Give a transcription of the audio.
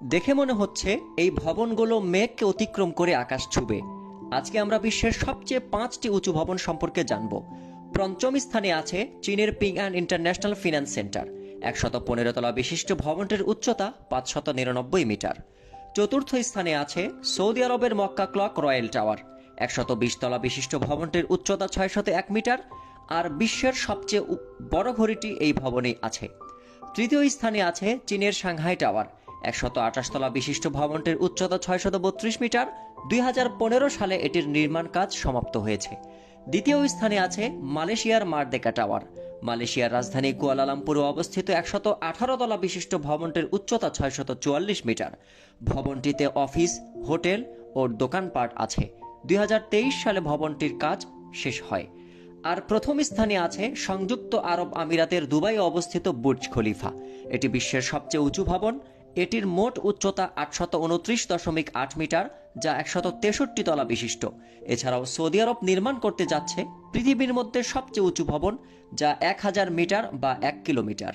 দেখে মনে হচ্ছে এই ভবনগুলো মেঘকে অতিক্রম করে আকাশ ছুবে। আজকে আমরা বিশ্বের সবচেয়ে পাঁচটি উঁচু ভবন সম্পর্কে জানব। পঞ্চম স্থানে আছে চীনের Ping An International Finance Centre, একশত পনেরো তলা বিশিষ্ট ভবনটির উচ্চতা পাঁচশত নিরানব্বই মিটার। চতুর্থ স্থানে আছে সৌদি আরবের মক্কা ক্লক রয়্যাল টাওয়ার, একশত বিশ তলা বিশিষ্ট ভবনটির উচ্চতা ছয়শত এক মিটার, আর বিশ্বের সবচেয়ে বড় ঘড়িটি এই ভবনেই আছে। তৃতীয় স্থানে আছে চীনের সাংহাই টাওয়ার একশত আঠাশ তলা বিশিষ্ট ভবনটির উচ্চতা ছয়শত বত্রিশ মিটার। দুই হাজার পনেরো সালে এটির নির্মাণ কাজ সমাপ্ত হয়েছে। দ্বিতীয় স্থানে আছে মালয়েশিয়ার মারদেকা টাওয়ার। মালয়েশিয়ার রাজধানী কুয়ালালামপুরে অবস্থিত একশত আঠারো তলা বিশিষ্ট ভবনটির উচ্চতা ছয়শত চুয়াল্লিশ মিটার। ভবনটিতে অফিস, হোটেল ও দোকানপাট আছে। দুই হাজার তেইশ সালে ভবনটির কাজ শেষ হয়। আর প্রথম স্থানে আছে সংযুক্ত আরব আমিরাতের দুবাই অবস্থিত বুর্জ খলিফা। এটি বিশ্বের সবচেয়ে উঁচু ভবন। এটির মোট উচ্চতা আটশত উনত্রিশ দশমিক আট মিটার, যা একশত তেষট্টি তলা বিশিষ্ট। এছাড়াও সৌদি আরব নির্মাণ করতে যাচ্ছে পৃথিবীর মধ্যে সবচেয়ে উঁচু ভবন, যা এক হাজার মিটার বা এক কিলোমিটার।